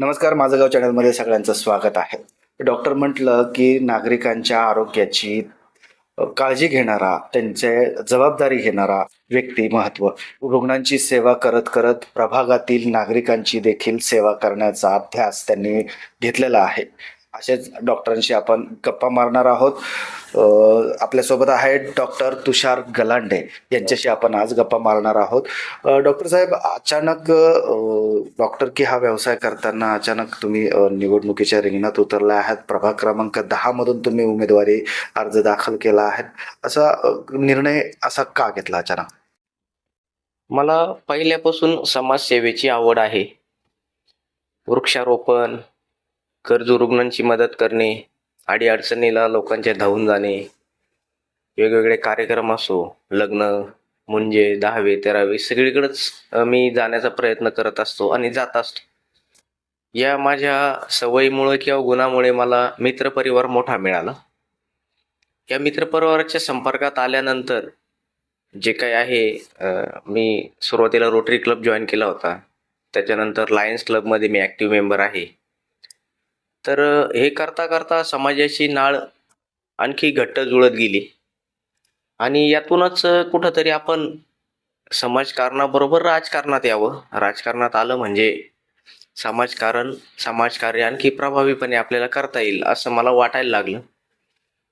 नमस्कार माझं गाव चॅनलमध्ये सगळ्यांचं स्वागत आहे. डॉक्टर म्हटलं की नागरिकांच्या आरोग्याची काळजी घेणारा त्यांचे जबाबदारी घेणारा व्यक्ती महत्त्व. रुग्णांची सेवा करत करत प्रभागातील नागरिकांची देखील सेवा करण्याचा अभ्यास त्यांनी घेतलेला आहे. असेच डॉक्टरांशी आपण गप्पा मारणार आहोत. आपल्यासोबत आहेत डॉक्टर तुषार गलांडे. यांच्याशी आपण आज गप्पा मारणार आहोत. डॉक्टर साहेब अचानक डॉक्टर की हा व्यवसाय करताना अचानक तुम्ही निवडणुकीच्या रिंगणात उतरला आहात. प्रभाग क्रमांक दहा मधून तुम्ही उमेदवारी अर्ज दाखल केला आहे. असा निर्णय असा का घेतला अचानक? मला पहिल्यापासून समाजसेवेची आवड आहे. वृक्षारोपण गरजू रुग्णांची मदत करणे अडीअडचणीला लोकांच्या धावून जाणे वेगवेगळे कार्यक्रम असो लग्न मुंजे दहावे तेरावे सगळीकडेच मी जाण्याचा प्रयत्न करत असतो आणि जात असतो. या माझ्या सवयीमुळे किंवा गुणामुळे मला मित्रपरिवार मोठा मिळाला. या मित्रपरिवाराच्या संपर्कात आल्यानंतर जे काही आहे मी सुरुवातीला रोटरी क्लब जॉईन केला होता. त्याच्यानंतर लायन्स क्लबमध्ये मी ॲक्टिव्ह मेंबर आहे. तर हे करता करता समाजाची नाळ आणखी घट्ट जुळत गेली. आणि यातूनच कुठंतरी आपण समाजकारणाबरोबर राजकारणात यावं. राजकारणात आलं म्हणजे समाजकारण समाजकार्य आणखी प्रभावीपणे आपल्याला करता येईल असं मला वाटायला लागलं.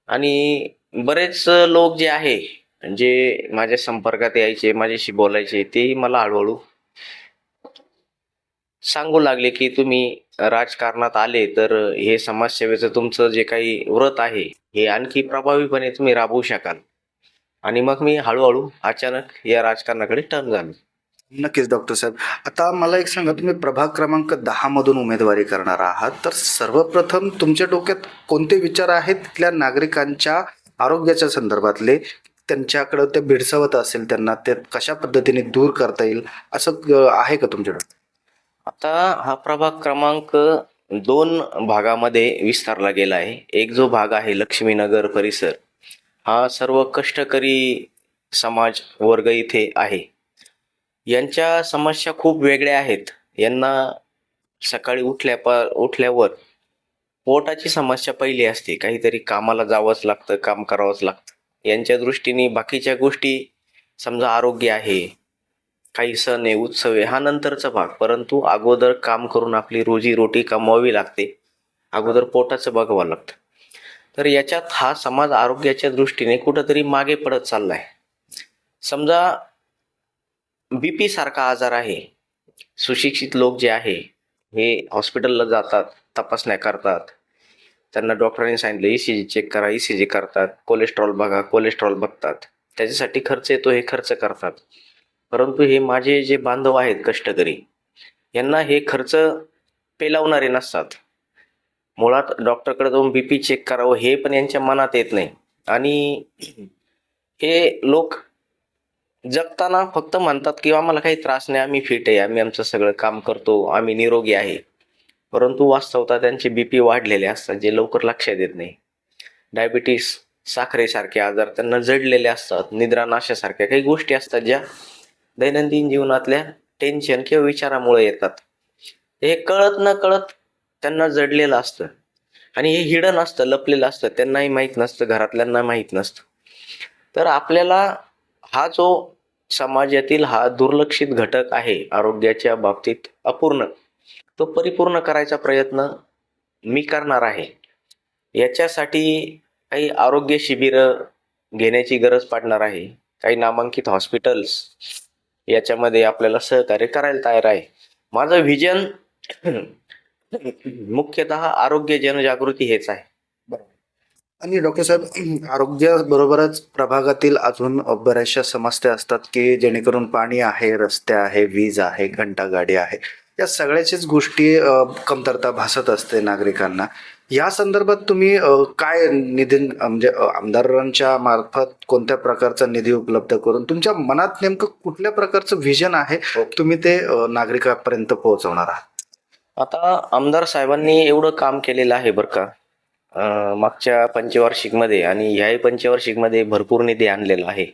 आणि बरेच लोक जे आहे जे माझ्या संपर्कात यायचे माझ्याशी बोलायचे तेही मला हळूहळू सांगू लागले की तुम्ही राजकारणात आले तर हे समाजसेवेचं तुमचं जे काही व्रत आहे हे आणखी प्रभावीपणे तुम्ही राबवू शकाल. आणि मग मी हळूहळू अचानक या राजकारणाकडे टर्न झालो. नक्कीच डॉक्टर साहेब. आता मला एक सांगा तुम्ही प्रभाग क्रमांक दहा मधून उमेदवारी करणार आहात. तर सर्वप्रथम तुमच्या डोक्यात कोणते विचार आहेत? तिथल्या नागरिकांच्या आरोग्याच्या संदर्भातले त्यांच्याकडं ते भिडसावत असेल त्यांना ते कशा पद्धतीने दूर करता येईल? असं आहे का तुमच्याकडे? आता हा प्रभाग क्रमांक दोन भागामध्ये विस्तारला गेला आहे. एक जो भाग आहे लक्ष्मीनगर परिसर हा सर्व कष्टकरी समाज वर्ग इथे आहे. यांच्या समस्या खूप वेगळ्या आहेत. यांना सकाळी उठल्या प उठल्यावर पोटाची समस्या पहिली असते. काहीतरी कामाला जावंच लागतं काम करावंच लागतं. यांच्या दृष्टीने बाकीच्या गोष्टी समजा आरोग्य आहे काही सण आहे. उत्सव आहे हा नंतरचा भाग. परंतु अगोदर काम करून आपली रोजी रोटी कमवावी लागते. अगोदर पोटाचं बघावं लागतं. तर याच्यात हा समाज आरोग्याच्या दृष्टीने कुठंतरी मागे पडत चाललाय. समजा बीपी सारखा आजार आहे. सुशिक्षित लोक जे आहे हे हॉस्पिटलला जातात तपासण्या करतात. त्यांना डॉक्टरांनी सांगितलं ई सी जी चेक करा ई सी जी करतात. कोलेस्ट्रॉल बघा कोलेस्ट्रॉल बघतात. त्याच्यासाठी खर्च येतो हे खर्च करतात. परंतु हे माझे जे बांधव आहेत कष्टकरी यांना हे खर्च पेलावणारे नसतात. मुळात डॉक्टरकडे जाऊन बी पी चेक करावं हे पण यांच्या मनात येत नाही. आणि हे लोक जगताना फक्त म्हणतात की आम्हाला काही त्रास नाही आम्ही फिट आहे आम्ही आमचं सगळं काम करतो आम्ही निरोगी आहे. परंतु वास्तवता त्यांचे बी पी वाढलेले असतात जे लवकर लक्षात येत नाही. डायबिटीस साखरेसारखे आजार त्यांना जडलेले असतात निद्रानाशासारख्या काही गोष्टी असतात ज्या दैनंदिन जीवनातल्या टेन्शन किंवा विचारामुळे येतात. हे कळत न कळत त्यांना जडलेलं असतं. आणि हे हिडन असतं लपलेलं असतं. त्यांनाही माहीत नसतं घरातल्यांना माहीत नसतं. तर आपल्याला हा जो समाजातील हा दुर्लक्षित घटक आहे आरोग्याच्या बाबतीत अपूर्ण तो परिपूर्ण करायचा प्रयत्न मी करणार आहे. याच्यासाठी काही आरोग्य शिबिरं घेण्याची गरज पडणार आहे. काही नामांकित हॉस्पिटल्स याच्यामध्ये आपल्याला सहकार्य करायला तयार आहे. माझं व्हिजन मुख्यतः आरोग्य जनजागृती हेच आहे. आणि डॉक्टर साहेब आरोग्याबरोबरच प्रभागातील अजून बऱ्याचशा समस्या असतात की जेणेकरून पाणी आहे रस्ते आहे वीज आहे घंटागाडी आहे. या सगळ्याचीच गोष्टी कमतरता भासत असते नागरिकांना. या संदर्भात तुम्ही काय निधी म्हणजे आमदारांच्या मार्फत कोणत्या प्रकारचा निधी उपलब्ध करून तुमच्या मनात नेमकं कुठल्या प्रकारचं व्हिजन आहे तुम्ही ते नागरिकांपर्यंत पोहोचवणार आहात? आता आमदार साहेबांनी एवढं काम केलेलं आहे बरं का. मागच्या पंचवार्षिकमध्ये आणि ह्याही पंचवार्षिकमध्ये भरपूर निधी आणलेला आहे.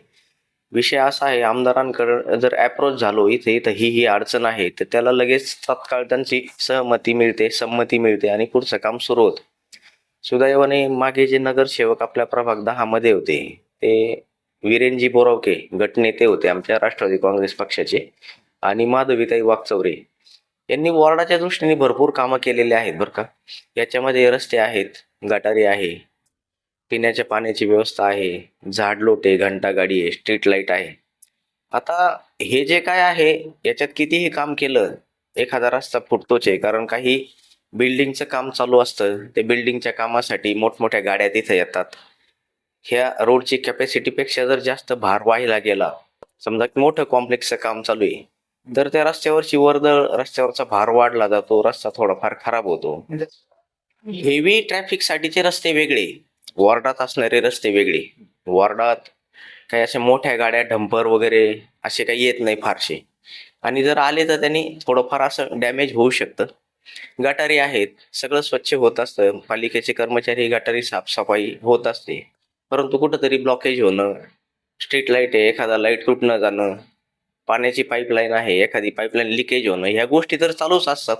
विषय असा आहे आमदारांकडे जर अप्रोच झालो इथे तर ही ही अडचण आहे. तर त्याला लगेच तात्काळ त्यांची सहमती मिळते संमती मिळते आणि पुढचं काम सुरू होतं. सुदैवाने मागे जे नगरसेवक आपल्या प्रभाग दहामध्ये होते ते विरेनजी बोरावके गटनेते होते आमच्या राष्ट्रवादी काँग्रेस पक्षाचे आणि माधवीताई वागचौरे यांनी वॉर्डाच्या दृष्टीने भरपूर कामं केलेली आहेत बरं का. याच्यामध्ये रस्ते आहेत गटारी आहे पिण्याच्या पाण्याची व्यवस्था आहे झाडलोटे घंटागाडी आहे स्ट्रीट लाइट आहे. आता हे जे काय आहे याच्यात कितीही काम केलं एखादा रस्ता फुटतोच आहे कारण काही बिल्डिंगचं काम चालू असतं ते बिल्डिंगच्या कामासाठी मोठमोठ्या गाड्या तिथे येतात. ह्या रोडची कॅपॅसिटीपेक्षा जर जास्त भार व्हायला गेला समजा की मोठं कॉम्प्लेक्सचं काम चालू आहे तर त्या रस्त्यावरची वर्दळ रस्त्यावरचा भार वाढला जातो रस्ता थोडाफार खराब होतो. हेवी ट्रॅफिक साठीचे रस्ते वेगळे. वॉर्डात असणारे रस्ते वेगळे. वॉर्डात काही अशा मोठ्या गाड्या डंपर वगैरे असे काही येत नाही फारसे. आणि जर आले तर त्यांनी थोडंफार असं डॅमेज होऊ शकतं. गटारी आहेत सगळं स्वच्छ होत असतं. पालिकेचे कर्मचारी गटारी साफसफाई होत असते. परंतु कुठंतरी ब्लॉकेज होणं स्ट्रीट लाइट आहे एखादा लाइट तुटणं जाणं पाण्याची पाईपलाईन आहे एखादी पाईपलाईन लिकेज होणं ह्या गोष्टी तर चालूच असतात.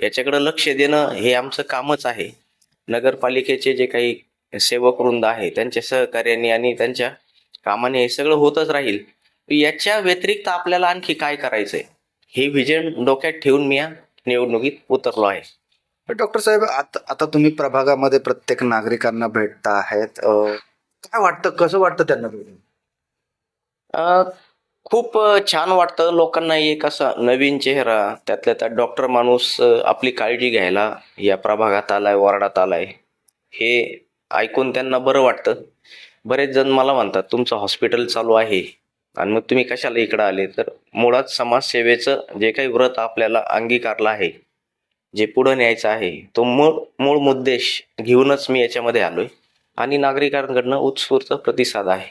याच्याकडं लक्ष देणं हे आमचं कामच आहे. नगरपालिकेचे जे काही सेवक वृंद आहे त्यांच्या सहकार्याने आणि त्यांच्या कामाने हे सगळं होतच राहील. याच्या व्यतिरिक्त आपल्याला आणखी काय करायचंय? हे विजन डोक्यात ठेवून मी या निवडणुकीत उतरलो आहे. डॉक्टर साहेब आता आता तुम्ही प्रभागामध्ये प्रत्येक नागरिकांना भेटता आहेत. काय वाटतं? कसं वाटतं त्यांना भेटून? खूप छान वाटतं. लोकांना एक असा नवीन चेहरा त्यातल्या त्यात डॉक्टर माणूस आपली काळजी घ्यायला या प्रभागात आलाय वॉर्डात आलाय. हे ऐकून त्यांना बरं वाटतं. बरेच जण मला म्हणतात तुमचं हॉस्पिटल चालू आहे आणि मग तुम्ही कशाला इकडं आले? तर मुळात समाजसेवेचं जे काही व्रत आपल्याला अंगीकारलं आहे जे पुढं न्यायचं आहे तो मूळ मूळ मुद्देश घेऊनच मी याच्यामध्ये आलोय. आणि नागरिकांकडनं उत्स्फूर्त प्रतिसाद आहे.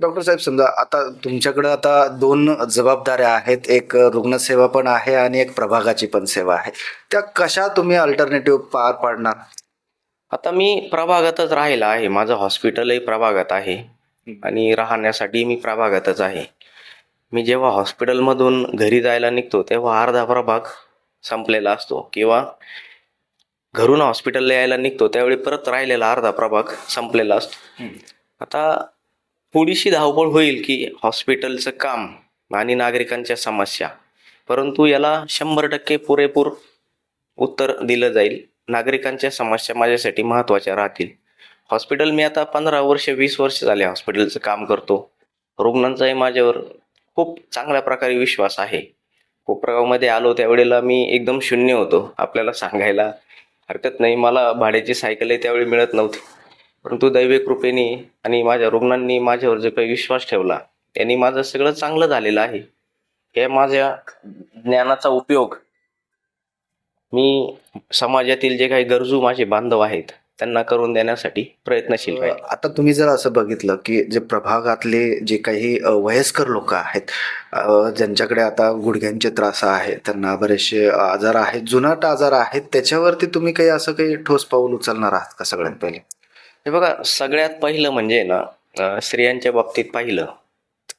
डॉक्टर साहेब समजा आता तुमच्याकडे आता दोन जबाबदाऱ्या आहेत. एक रुग्णसेवा पण आहे आणि एक प्रभागाची पण सेवा आहे. त्या कशा तुम्ही अल्टरनेटिव्ह पार पाडणार? आता मी प्रभागातच राहिला आहे. माझं हॉस्पिटलही प्रभागात आहे. आणि राहण्यासाठी मी प्रभागातच आहे. मी जेव्हा हॉस्पिटलमधून घरी जायला निघतो तेव्हा अर्धा प्रभाग संपलेला असतो. किंवा घरून हॉस्पिटलला यायला निघतो त्यावेळी परत राहिलेला अर्धा प्रभाग संपलेला असतो. आता थोडीशी धावपळ होईल की हॉस्पिटलचं काम आणि नागरिकांच्या समस्या. परंतु याला शंभर टक्के पुरेपूर उत्तर दिलं जाईल. नागरिकांच्या समस्या माझ्यासाठी महत्त्वाच्या राहतील. हॉस्पिटल मी आता पंधरा वर्ष वीस वर्ष झाले हॉस्पिटलचं काम करतो. रुग्णांचाही माझ्यावर खूप चांगल्या प्रकारे विश्वास आहे. कोपरगावमध्ये आलो त्यावेळेला मी एकदम शून्य होतो आपल्याला सांगायला हरकत नाही. मला भाड्याची सायकलही त्यावेळी मिळत नव्हती. परंतु दैवी कृपेने आणि माझ्या रुग्णांनी माझ्यावर जो काही विश्वास ठेवला त्यांनी माझं सगळं चांगलं झालेलं आहे. हे माझ्या ज्ञानाचा उपयोग मी समाजातील जे काही गरजू माझे बांधव आहेत त्यांना करून देण्यासाठी प्रयत्नशील राहील. आता तुम्ही जर असं बघितलं की जे प्रभागातले जे काही वयस्कर लोक आहेत ज्यांच्याकडे आता गुडघ्यांचे त्रास आहेत त्यांना बरेचसे आजार आहेत जुनाट आजार आहेत त्याच्यावरती तुम्ही काही असं काही ठोस पाऊल उचलणार आहात का सगळ्यात पहिले? हे बघा सगळ्यात पहिलं म्हणजे ना स्त्रियांच्या बाबतीत पाहिलं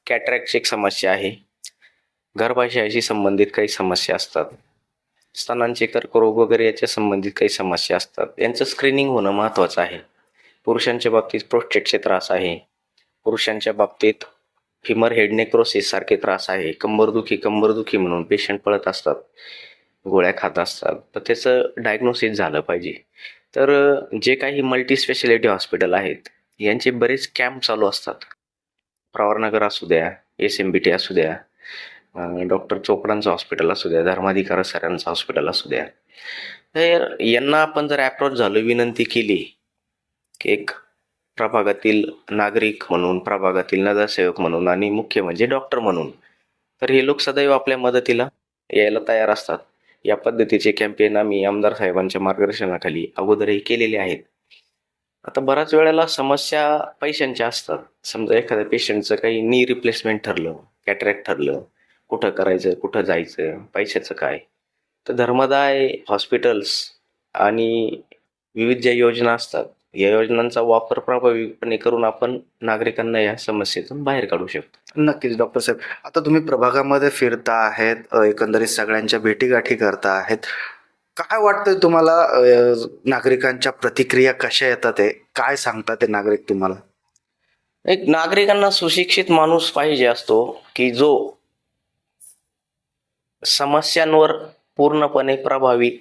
कॅटरॅक्टची एक समस्या आहे. गर्भाशयाशी संबंधित काही समस्या असतात. स्तनांचे कर्करोग वगैरे याच्या संबंधित काही समस्या असतात. यांचं स्क्रीनिंग होणं महत्त्वाचं आहे. पुरुषांच्या बाबतीत प्रोस्टेटचे त्रास आहे. पुरुषांच्या बाबतीत फिमर हेडनेक्रोसिस सारखे त्रास आहे. कंबरदुखी कंबरदुखी म्हणून पेशंट पळत असतात. गोळ्या खात असतात. तर त्याचं डायग्नोसिस झालं पाहिजे. तर जे काही मल्टी स्पेशालिटी हॉस्पिटल आहेत यांचे बरेच कॅम्प चालू असतात. प्रवारनगर असू द्या एस एम बी टी असू द्या डॉक्टर चोपडांचं हॉस्पिटल असू द्या धर्माधिकार सरांचं हॉस्पिटल असू द्या. तर यांना आपण जर ॲप्रोच झालो विनंती केली की एक प्रभागातील नागरिक म्हणून प्रभागातील नगरसेवक म्हणून आणि मुख्य म्हणजे डॉक्टर म्हणून तर हे लोक सदैव आपल्या मदतीला यायला तयार असतात. या पद्धतीचे कॅम्पेन आम्ही आमदार साहेबांच्या मार्गदर्शनाखाली अगोदरही केलेले आहेत. आता बऱ्याच वेळेला समस्या पैशांच्या असतात. समजा एखाद्या पेशंटचं काही नी रिप्लेसमेंट ठरलं कॅटरॅक्ट ठरलं कुठं करायचं कुठं जायचं पैशाचं काय? तर धर्मदाय हॉस्पिटल्स आणि विविध ज्या योजना असतात या योजनांचा वापर प्रभावीपणे करून आपण नागरिकांना या समस्येतून बाहेर काढू शकतो. नक्कीच डॉक्टर साहेब. आता तुम्ही प्रभागामध्ये फिरता आहेत एकंदरीत सगळ्यांच्या भेटीगाठी करता आहेत. काय वाटतंय तुम्हाला नागरिकांच्या प्रतिक्रिया कशा येतात ते काय सांगतात ते नागरिक तुम्हाला? एक नागरिकांना सुशिक्षित माणूस पाहिजे असतो की जो समस्यांवर पूर्णपणे प्रभावी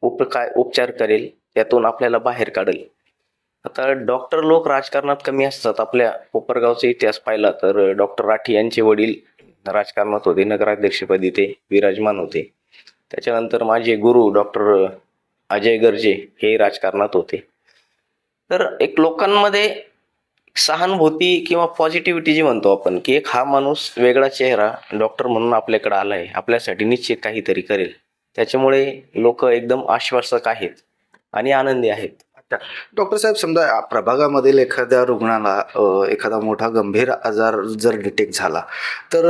उप काय उपचार करेल त्यातून आपल्याला बाहेर काढेल. आता डॉक्टर लोक राजकारणात कमी असतात. आपल्या कोपरगावचा इतिहास पाहिला तर डॉक्टर राठी यांचे वडील राजकारणात होते नगराध्यक्षपदी ते विराजमान होते. त्याच्यानंतर माझे गुरु डॉक्टर अजय गर्जे हे राजकारणात होते. तर एक लोकांमध्ये सहानुभूती किंवा पॉझिटिव्हिटी जी म्हणतो आपण की एक हा माणूस वेगळा चेहरा डॉक्टर म्हणून आपल्याकडे आला आहे आपल्यासाठी निश्चित काहीतरी करेल. त्याच्यामुळे लोक एकदम आश्वासक आहेत आणि आनंदी आहेत. डॉक्टर साहेब समजा प्रभागामधील एखाद्या रुग्णाला एखादा मोठा गंभीर आजार जर डिटेक्ट झाला तर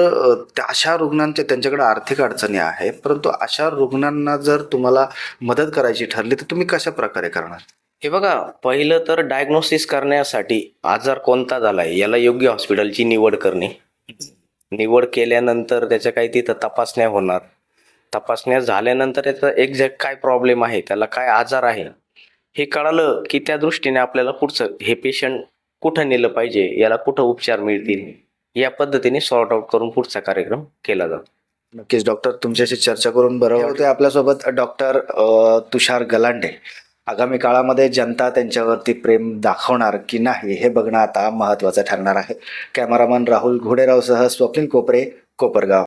त्या अशा रुग्णांच्या त्यांच्याकडे आर्थिक अडचणी आहे परंतु अशा रुग्णांना जर तुम्हाला मदत करायची ठरली तर तुम्ही कशा प्रकारे करणार? हे बघा पहिलं तर डायग्नोसिस करण्यासाठी आजार कोणता झालाय याला योग्य हॉस्पिटलची निवड करणे. निवड केल्यानंतर त्याच्या काही तिथं तपासण्या होणार. तपासण्या झाल्यानंतर त्याचा एक्झॅक्ट काय प्रॉब्लेम आहे त्याला काय आजार आहे हे कळालं की त्या दृष्टीने आपल्याला पुढचं हे पेशंट कुठं नेलं पाहिजे याला कुठं उपचार मिळतील या पद्धतीने सॉर्ट आउट करून पुढचा कार्यक्रम केला जातो. नक्कीच डॉक्टर तुमच्याशी चर्चा करून बरं होते आपल्यासोबत डॉक्टर तुषार गलांडे. आगामी काळामध्ये जनता त्यांच्यावरती प्रेम दाखवणार की नाही हे बघणं आता महत्त्वाचं ठरणार आहे. कॅमेरामन राहुल घोडेरावसह स्वप्नील कोपरे कोपरगाव.